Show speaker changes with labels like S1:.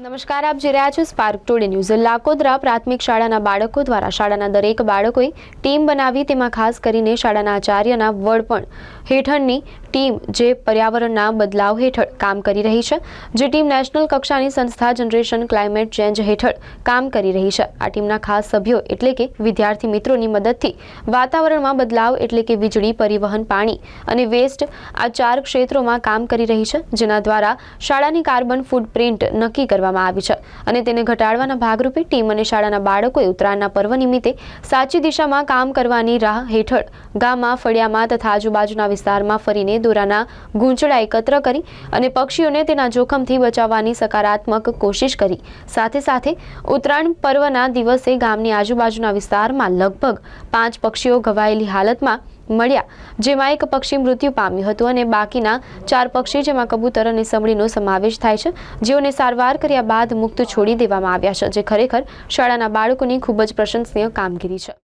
S1: નમસ્કાર, આપ જોઈ રહ્યા છો સ્પાર્ક ટુડે ન્યૂઝ લાકોદરા પ્રાથમિક શાળાના બાળકો દ્વારા શાળાના દરેક બાળકોએ ટીમ બનાવી, તેમાં ખાસ કરીને શાળાના આચાર્યના વડપણ હેઠળની ટીમ જે પર્યાવરણના બદલાવ હેઠળ કામ કરી રહી છે, જે ટીમ નેશનલ કક્ષાની સંસ્થા જનરેશન ક્લાઇમેટ ચેન્જ હેઠળ કામ કરી રહી છે. આ ટીમના ખાસ સભ્યો એટલે કે વિદ્યાર્થી મિત્રોની મદદથી વાતાવરણમાં બદલાવ એટલે કે વીજળી, પરિવહન, પાણી અને વેસ્ટ આ ચાર ક્ષેત્રોમાં કામ કરી રહી છે, જેના દ્વારા શાળાની કાર્બન ફૂટપ્રિન્ટ નક્કી કરવામાં આવી છે અને તેને ઘટાડવાના ભાગરૂપે ટીમ અને શાળાના બાળકોએ ઉત્તરાયણના પર્વ નિમિત્તે સાચી દિશામાં કામ કરવાની રાહ હેઠળ ગામમાં, ફળિયામાં તથા આજુબાજુના વિસ્તારમાં ફરીને દોરાના ગૂંચળા એકત્ર કરી અને પક્ષીઓને તેના જોખમથી બચાવવાની સકારાત્મક કોશિશ કરી. સાથે સાથે ઉત્તરાયણ પર્વના દિવસે ગામની આજુબાજુના વિસ્તારમાં લગભગ પાંચ પક્ષીઓ ઘવાયેલી હાલતમાં મળ્યા, જેમાં એક પક્ષી મૃત્યુ પામ્યું હતું અને બાકીના ચાર પક્ષી, જેમાં કબૂતર અને સમડીનો સમાવેશ થાય છે, જેઓને સારવાર કર્યા બાદ મુક્ત છોડી દેવામાં આવ્યા છે, જે ખરેખર શાળાના બાળકોની ખૂબ જ પ્રશંસનીય કામગીરી છે.